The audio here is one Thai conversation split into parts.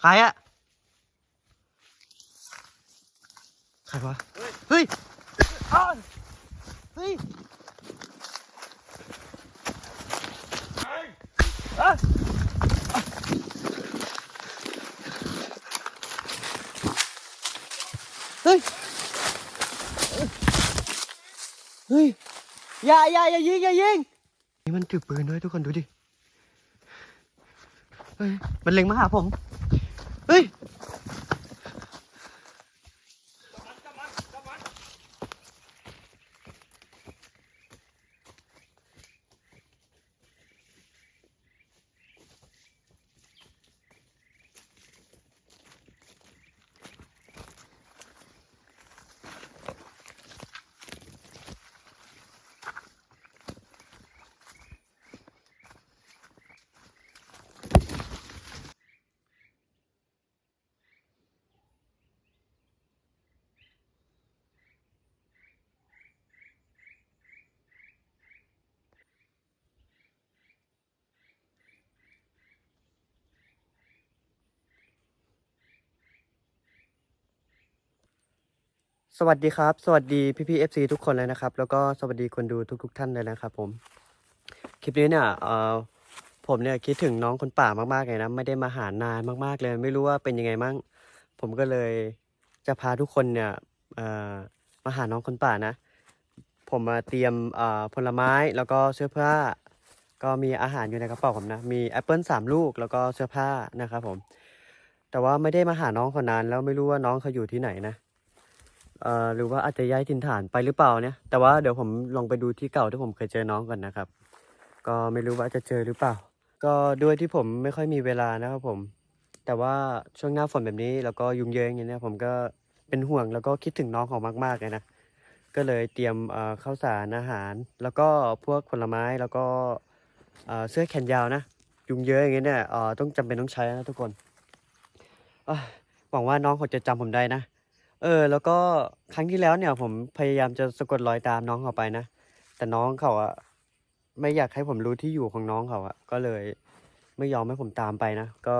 ใครอะใครวะ เฮ้ยอ้าวเฮ้ยอะเฮ้ย เฮ้ย อย่าอย่าอย่ายิงอย่ายิง นี่มันถือปืนด้วยทุกคนดูดิ เฮ้ย มันเล็งมาหาผม เสวัสดีครับ สวัสดีพี่พี่เอฟซีทุกคนเลยนะครับ แล้วก็สวัสดีคนดูทุกๆท่านเลยนะครับผม คลิปนี้เนี่ยเอ่อผมเนี่ยคิดถึงน้องคนป่ามากๆเลยนะ ไม่ได้มาหานานมากๆเลย ไม่รู้ว่าเป็นยังไงมั่งผมก็เลยจะพาทุกคนเนี่ยเอ่อมาหาน้องคนป่านะ ผมมาเตรียมเอ่อผลไม้แล้วก็เสื้อผ้า ก็มีอาหารอยู่ในกระเป๋าผมนะ มีแอปเปิลสามลูกแล้วก็เสื้อผ้านะครับผม แต่ว่าไม่ได้มาหาน้องคนนานแล้วไม่รู้ว่าน้องเขาอยู่ที่ไหนนะ หรือว่าอาจจะย้ายถิ่นฐานไปหรือเปล่าเนี่ย แต่ว่าเดี๋ยวผมลองไปดูที่เก่าที่ผมเคยเจอน้องก่อนนะครับ ก็ไม่รู้ว่าจะเจอหรือเปล่า ก็ด้วยที่ผมไม่ค่อยมีเวลานะครับผม แต่ว่าช่วงหน้าฝนแบบนี้แล้วก็ยุ่งเยิงอย่างเนี้ยผมก็เป็นห่วงแล้วก็คิดถึงน้องเขามากๆเลยนะ ก็เลยเตรียมข้าวสารอาหาร แล้วก็พวกผลไม้แล้วก็เสื้อแขนยาวนะ ยุ่งเยิงอย่างเงี้ยเนี่ยเอ่อต้องจำเป็นต้องใช้นะทุกคนหวังว่าน้องเขาจะจำผมได้นะ เออ แล้วก็ครั้งที่แล้วเนี่ย ผมพยายามจะสะกดรอยตามน้องเขาไปนะ แต่น้องเขาอะไม่อยากให้ผมรู้ที่อยู่ของน้องเขาอะก็เลยไม่ยอมให้ผมตามไปนะ ก็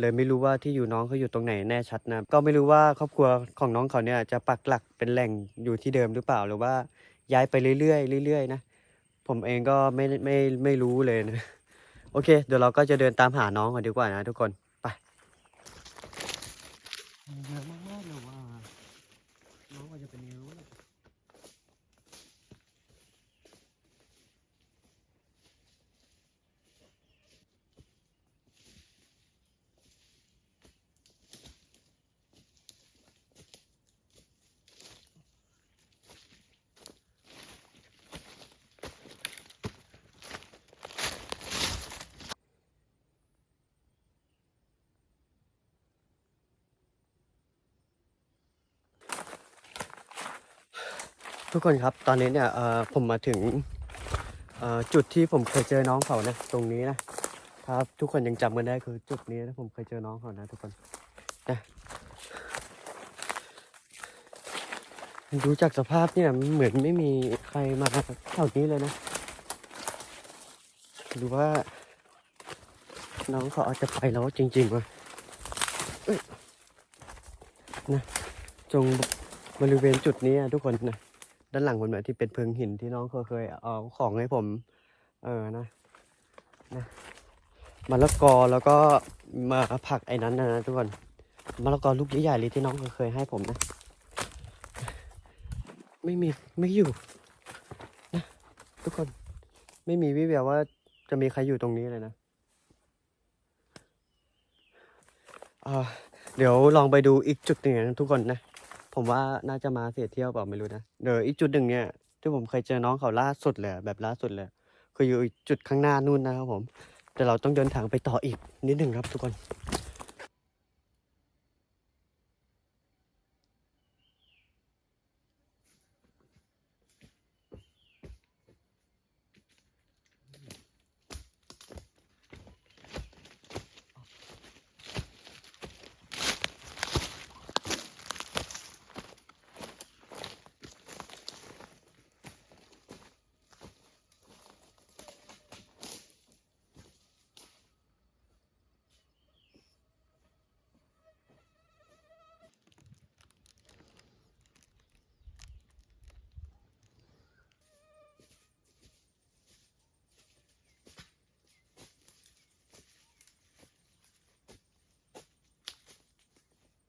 เลยไม่รู้ว่าที่อยู่น้องเขาอยู่ตรงไหนแน่ชัดนะ ก็ไม่รู้ว่าครอบครัวของน้องเขาเนี่ยจะปักหลักเป็นแหล่งอยู่ที่เดิมหรือเปล่าหรือว่าย้ายไปเรื่อยๆเรื่อยๆนะ ผมเองก็ไม่ไม่ไม่รู้เลยนะ โอเค เดี๋ยวเราก็จะเดินตามหาน้องกันดีกว่านะทุกคน ไปเยอะมากๆเลยว่า น้องก็จะเป็นนิ้วเนี่ย ทุกคนครับตอนนี้เนี่ยผมมาถึงจุดที่ผมเคยเจอน้องเขานะตรงนี้นะครับทุกคนยังจำกันได้คือจุดนี้นะผมเคยเจอน้องเขานะ ทุกคนนะดูจากสภาพเนี่ยเหมือนไม่มีใครมาแถวนี้เลยนะหรือว่าน้องเขาอาจจะไปแล้วจริงๆวะนะจงบริเวณจุดนี้อะทุกคนนะ ด้านหลังผมเนี่ยที่เป็นเพิงหินที่น้องเคยเคยเอาของให้ผม เออนะนะมะละกอแล้วก็มาผักไอ้นั้นนะนะทุกคนมะละกอลูกใหญ่ๆเลยที่น้องเคยเคยให้ผมนะ ไม่มีไม่อยู่นะทุกคนไม่มีวิแววว่าจะมีใครอยู่ตรงนี้เลยนะเดี๋ยวลองไปดูอีกจุดหนึ่งนะทุกคนนะ ผมว่าน่าจะมาเสียเที่ยวเปล่าไม่รู้นะเดี๋ยวอีกจุดหนึ่งเนี่ยที่ผมเคยเจอน้องเขาล่าสุดเลยแบบล่าสุดเลยคืออยู่จุดข้างหน้านู่นนะครับผม แต่เราต้องเดินทางไปต่ออีกนิดหนึ่งครับทุกคน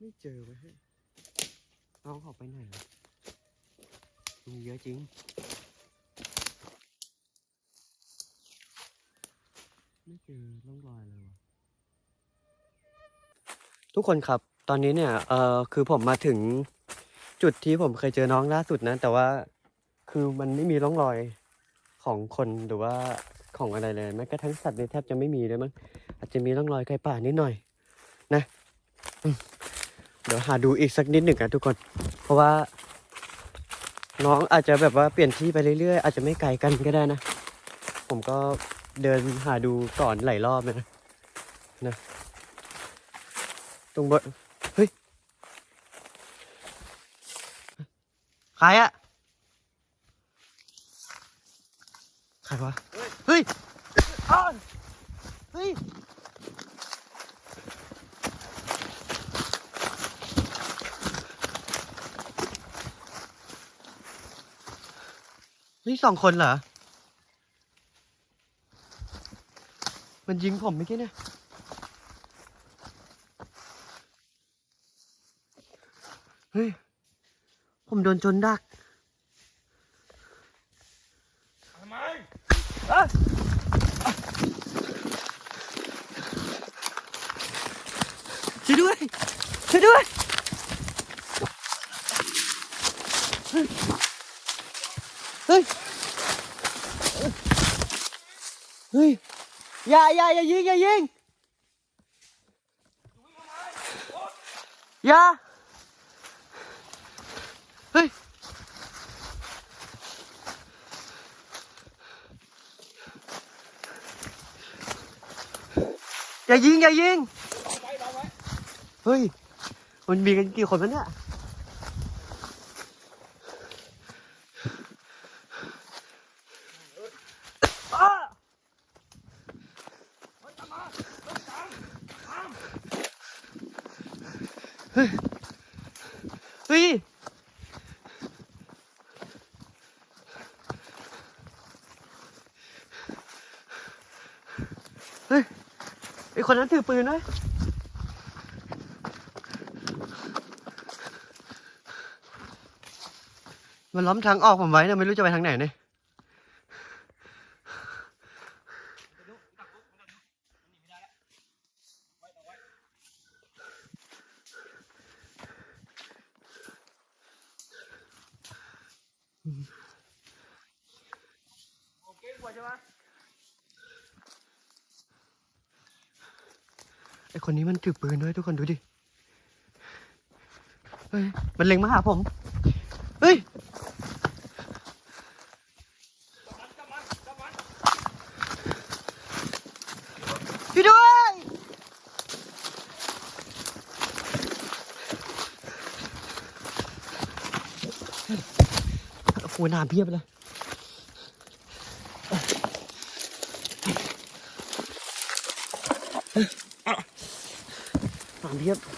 ไม่เจอไว้ให้น้องเขาไปไหนวะมีเยอะจริง ไม่เจอร่องรอยเลยวะทุกคนครับ ตอนนี้เนี่ย เอ่อคือผมมาถึงจุดที่ผมเคยเจอน้องล่าสุดนะ แต่ว่าคือมันไม่มีร่องรอยของคนหรือว่าของอะไรเลยแม้กระทั่งสัตว์เนี่ยแทบจะไม่มีเลยมั้งอาจจะมีร่องรอยไก่ป่านิดหน่อย นะ เดี๋ยวหาดูอีกสักนิดหนึ่งนะทุกคน เพราะว่า น้องอาจจะแบบว่าเปลี่ยนที่ไปเรื่อยๆ อาจจะไม่ไกลกันก็ได้นะ ผมก็เดินหาดูก่อนหลายรอบเลยนะนะ ตรงบนเฮ้ยใครอะใครวะ เฮ้ยอ้าวเฮ้ย นี่สองคนเหรอ มันยิงผมเมื่อกี้เนี่ย เฮ้ย ผมโดนจนดักทำไมอะช่วยด้วยช่วยด้วย เฮ้ย เฮ้ยอย่าอย่าอย่ายิงอย่ายิงอย่าเฮ้ยอย่ายิงอย่ายิงเราไว้เฮ้ยมันมีกันกี่คนวะเนี่ย อ้า เฮ้ยตามมาเฮ้ยตามตาม เฮ้ย เฮ้ย ไอ คนนั้นถือปืนด้วยมันล้อมทางออกผมไว้นะไม่รู้จะไปทางไหนเนี่ย โอเคกว่าใช่ไหม ไอ คนนี้มันถือปืนด้วยทุกคนดูดิ เฮ้ย มันเล็งมาหาผม เฮ้ยช่วยด้วย โอ้โหหน้าเพียบเลย ห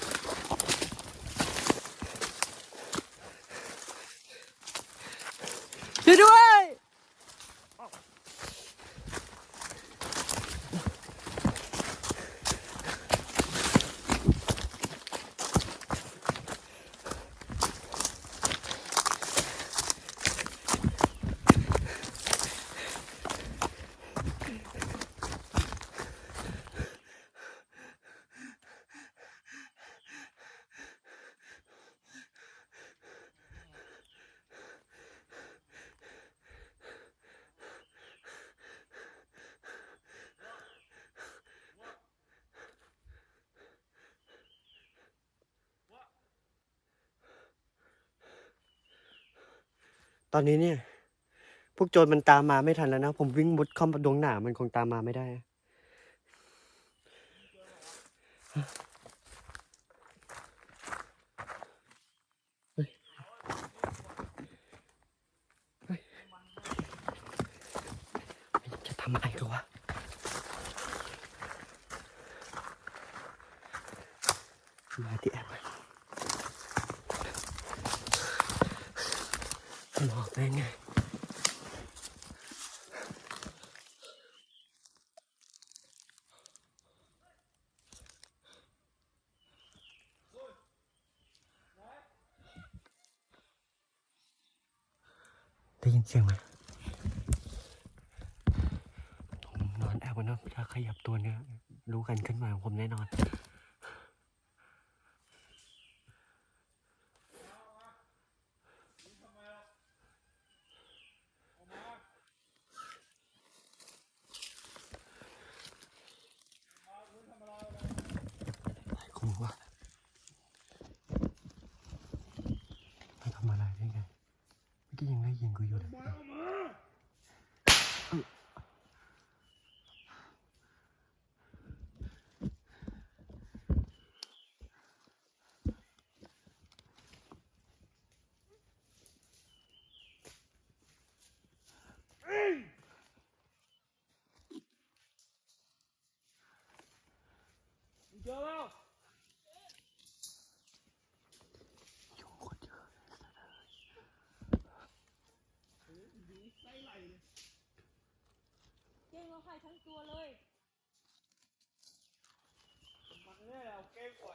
ตอนนี้เนี่ย พวกโจรมันตามมาไม่ทันแล้วนะ ผมวิ่งมุดเข้ามาดงหนามันคงตามมาไม่ได้ เฮ้ยเฮ้ยมันจะทำอะไรกันวะ มาที่แอปมันหลอกได้ไง เได้ยินเสียงไหมผมนอนแอบมันนะถ้าขยับตัวเนี่ยรู้กันขึ้นมาผมแน่นอน อะไรของมึงวะมาทำอะไรได้ไงเมื่อกี้ยังได้ยินกูอยู่เลย มึงเจอแล้ว ยุงโคตรเยอะ ช้ไหลเลยเก่งเราใครทั้งตัวเลย มันเนี่ยแหละเก่งกว่า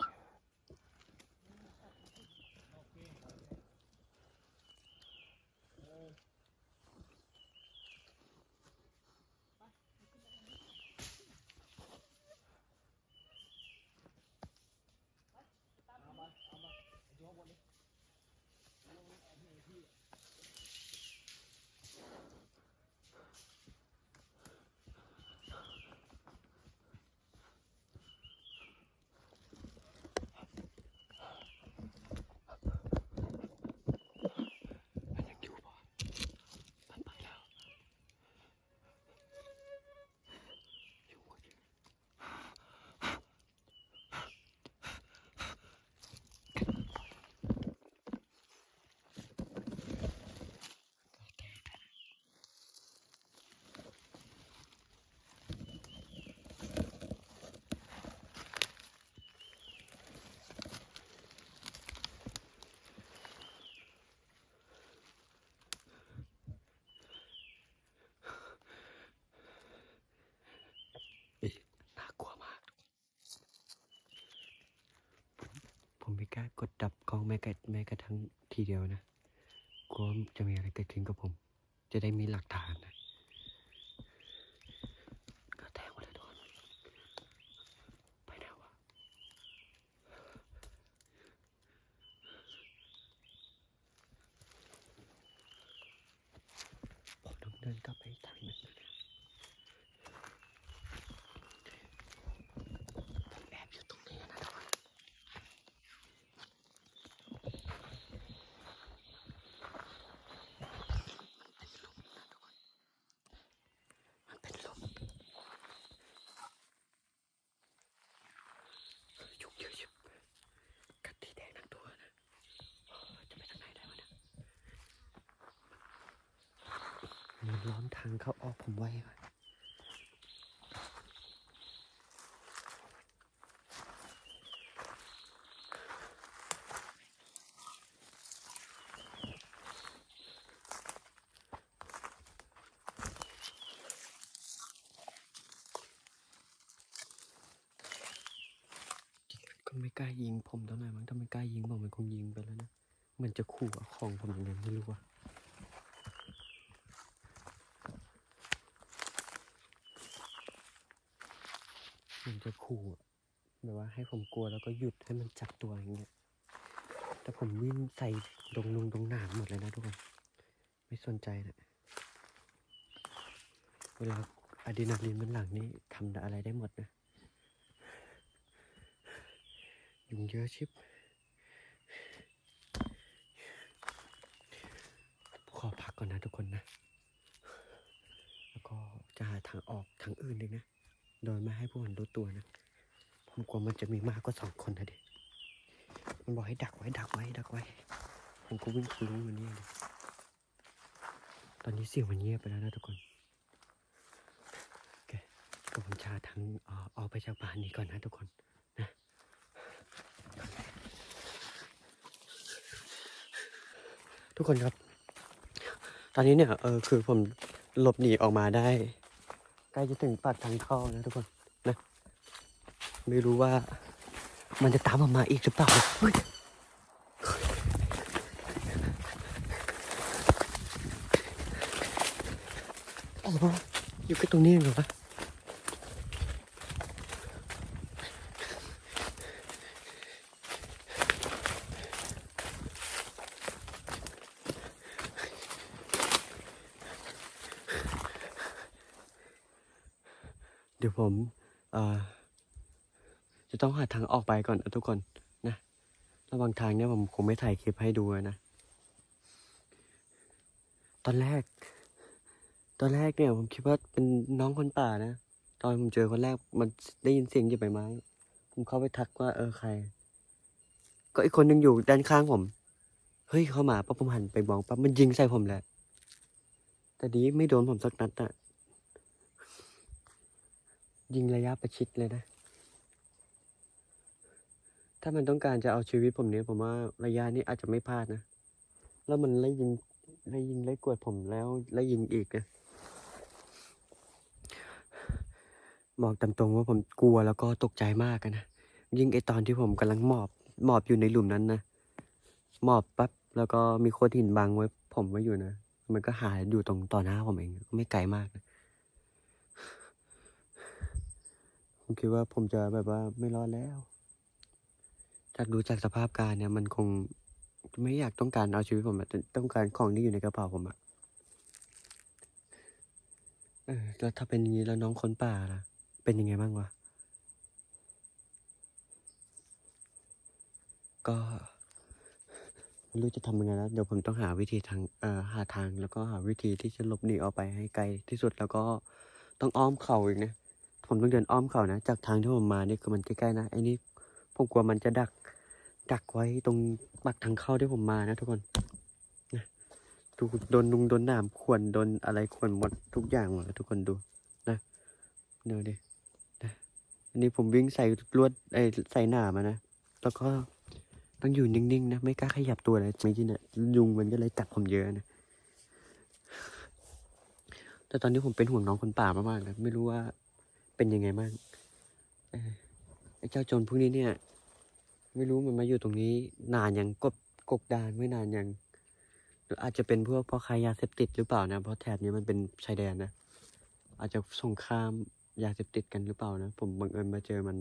ล้ากดดับกล้องแม้กระแม้กระทั่งทีเดียวนะกลัวจะมีอะไรเกิดขึ้นกับผม จะได้มีหลักฐานนะก็แทงมาแล้วโดนไปแล้ววะผมต้องเดินกลับไปอีกทางหนึ่งนะผมแอบอยู่ตรงนี้นะทุกคน มันเป็นลมยุงเยอะชิบกัดที่แดงทั้งตัวนะโอ้จะไปทางไหนได้วะเนี่ยมัน ล้อมทางเข้าออกผมไว้ก่อนก็ไม่กล้ายิงผมเท่าไหร่มั้งถ้าไม่กล้ายิงผมมันคงยิงไปแล้วนะ มันจะขู่เอาของผมยังไงไม่รู้ว่า มันจะขู่อะแบบว่า ให้ผมกลัวแล้วก็หยุดให้มันจับตัวอย่างเงี้ย แต่ผมวิ่งใส่ดงลุงดงหนามหมดเลยนะทุกคน ไม่สนใจนะ เวลาอะดรีนาลีนมันหลังนี่ทำอะไรได้หมดนะ ยุงเยอะชิบ ขอพักก่อนนะทุกคนนะ แล้วก็จะหาทางออกทางอื่นอีนะ โดยไม่ให้พวกมันรู้ตัวนะ ผมกลัวมันจะมีมากกว่าสองคนนะดิมันบอกให้ดักไว้ดักไว้ดักไว้ผมก็วิ่งทะลุมันนี่เลยตอนนี้เสียงมันเงียบไปแล้วนะทุกคนโอเคก็ผมจะหาทางอ่อออกไปจากบ้านนี้ก่อนนะทุกคนนะทุกคนครับ ตอนนี้เนี่ยเออคือผมหลบหนีออกมาได้ ใกล้จะถึงปากทางเข้านะทุกคน ไม่รู้ว่ามันจะตามออกมาอีกหรือเปล่าเฮ้ยอะไรวะอยู่แค่ตรงนี้เองเหรอวะเดี๋ยวผมอ่อ จะต้องหาทางออกไปก่อนนะทุกคนนะระหว่างทางเนี่ยผมคงไม่ถ่ายคลิปให้ดูนะ ตอนแรก ตอนแรกเนี่ยผมคิดว่าเป็นน้องคนป่านะ ตอนผมเจอคนแรกมันได้ยินเสียงเหยียบใบไม้ ผมเข้าไปทักว่าเออใคร ก็อีกคนหนึงอยู่ด้านข้างผม เฮ้ยเข้ามาปั๊บผมหันไปมองปั๊บมันยิงใส่ผมแหละ แต่ดีไม่โดนผมสักนัดอะยิงระยะประชิดเลยนะ ถ้ามันต้องการจะเอาชีวิตผมเนี่ยผมว่าระยะนี้อาจจะไม่พลาดนะ แล้วมันไล่ยิงไล่ยิงไล่กวดผมแล้วไล่ยิงอีกนะบอกตามตรงว่าผมกลัวแล้วก็ตกใจมากนะ ยิ่งไอตอนที่ผมกำลังหมอบหมอบอยู่ในหลุมนั้นนะ หมอบปั๊บแล้วก็มีโคดหินบังไว้ ผมไว้อยู่นะ มันก็หายอยู่ตรงต่อหน้าผมเอง ไม่ไกลมากนะผมคิดว่าผมจะแบบว่าไม่รอดแล้ว จากดูจากสภาพการเนี่ย มันคงไม่อยากต้องการเอาชีวิตผมอะแต่ต้องการของที่อยู่ในกระเป๋าผมอะเออแล้วถ้าเป็นอย่างนี้แล้วน้องคนป่าล่ะ เป็นยังไงบ้างวะ ก็ไม่รู้จะทำยังไงแล้ว เดี๋ยวผมต้องหาวิธีทาง เอ่อ หาทางแล้วก็หาวิธีที่จะหลบหนีออกไปให้ไกลที่สุดแล้วก็ต้องอ้อมเขาอีกนะ ผมต้องเดินอ้อมเขานะ จากทางที่ผมมานี่คือมันใกล้ๆนะไอ้นี่ผมกลัวมันจะดัก ดักไว้ตรงปากทางเข้าที่ผมมานะทุกคนนะดูโดนนุงโดนหนามข่วนโดนอะไรข่วนหมดทุกอย่างหมดทุกคนดูนะเดี๋ยวดินะอันนี้ผมวิ่งใส่ลวดไอ้ใส่หนามนะแล้วก็ต้องอยู่นิ่งๆนะไม่กล้าขยับตัวเลยไม่ใช่เนี่ยยุงมันก็เลยกัดผมเยอะนะแต่ตอนนี้ผมเป็นห่วงน้องคนป่ามากๆนะไม่รู้ว่าเป็นยังไงบ้างไอ้เจ้าโจรพวกนี้เนี่ย ไม่รู้มันมาอยู่ตรงนี้นานยังกบกบดานไม่นานยังหรืออาจจะเป็นพวกพ่อค้ายาเสพติดหรือเปล่านะ เพราะแถบนี้มันเป็นชายแดนนะ อาจจะสงครามยาเสพติดกันหรือเปล่านะ ผมบังเอิญมาเจอมัน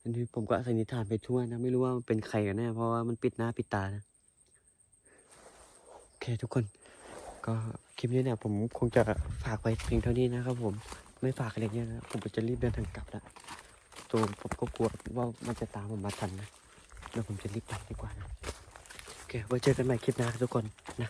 อันนี้ผมก็สันนิษฐานไปทั่วนะ ไม่รู้ว่ามันเป็นใครกันแน่เพราะว่ามันปิดหน้าปิดตานะ โอเคทุกคน ก็คลิปนี้เนี่ยผมคงจะฝากไว้เพียงเท่านี้นะครับผมไม่ฝากอะไรเงี้ยนะผมก็จะรีบเดินทางกลับแล้ว ตัวผมก็กลัวว่ามันจะตามผมมาทันนะแล้วผมจะรีบไปดีกว่านะโอเคไว้เจอกันใหม่คลิปหน้าทุกคนนะ